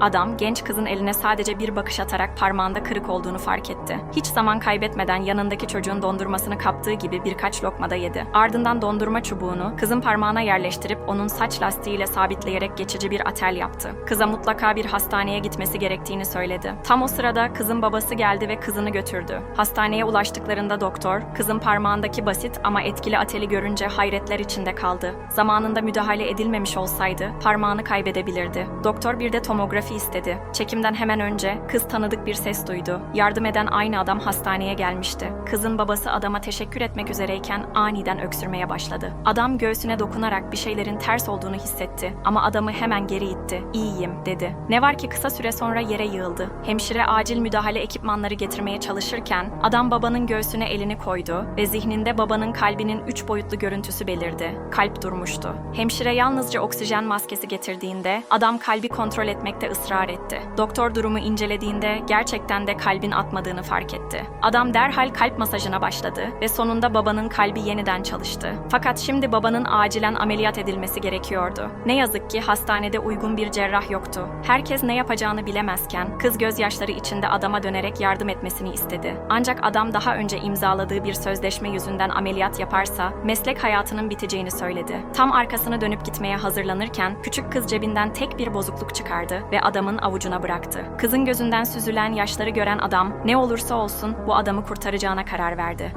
Adam genç kızın eline sadece bir bakış atarak parmağında kırık olduğunu fark etti. Hiç zaman kaybetmeden yanındaki çocuğun dondurmasını kaptığı gibi birkaç lokmada yedi. Ardından dondurma çubuğunu kızın parmağına yerleştirip onun saç lastiğiyle sabitleyerek geçici bir atel yaptı. Kıza mutlaka bir hastaneye gitmesi gerektiğini söyledi. Tam o sırada kızın babası geldi ve kızını götürdü. Hastaneye ulaştıklarında doktor, kızın parmağındaki basit ama etkili ateli görünce hayretler içinde kaldı. Zamanında müdahale edilmemiş olsaydı parmağını kaybedebilirdi. Doktor bir de tomografi istedi. Çekimden hemen önce kız tanıdık bir ses duydu. Yardım eden aynı adam hastaneye gelmişti. Kızın babası adama teşekkür etmek üzereyken aniden öksürmeye başladı. Adam göğsüne dokunarak bir şeylerin ters olduğunu hissetti ama adamı hemen geri itti. İyiyim dedi. Ne var ki kısa süre sonra yere yığıldı. Hemşire acil müdahale ekipmanları getirmeye çalışırken adam babanın göğsüne elini koydu ve zihninde babanın kalbinin üç boyutlu görüntüsü belirdi. Kalp durmuştu. Hemşire yalnızca oksijen maskesi getirdiğinde adam kalbi kontrol etmekte ısrar etti. Doktor durumu incelediğinde gerçekten de kalbin atmadığını fark etti. Adam derhal kalp masajına başladı ve sonunda babanın kalbi yeniden çalıştı. Fakat şimdi babanın acilen ameliyat edilmesi gerekiyordu. Ne yazık ki hastanede uygun bir cerrah yoktu. Herkes ne yapacağını bilemezken kız gözyaşları içinde adama dönerek yardım etmesini istedi. Ancak adam daha önce imzaladığı bir sözleşme yüzünden ameliyat yaparsa meslek hayatının biteceğini söyledi. Tam arkasını dönüp gitmeye hazırlanırken küçük kız cebinden tek bir bozukluk çıkardı ve adamın avucuna bıraktı. Kızın gözünden süzülen yaşları gören adam ne olursa olsun bu adamı kurtaracağına karar verdi.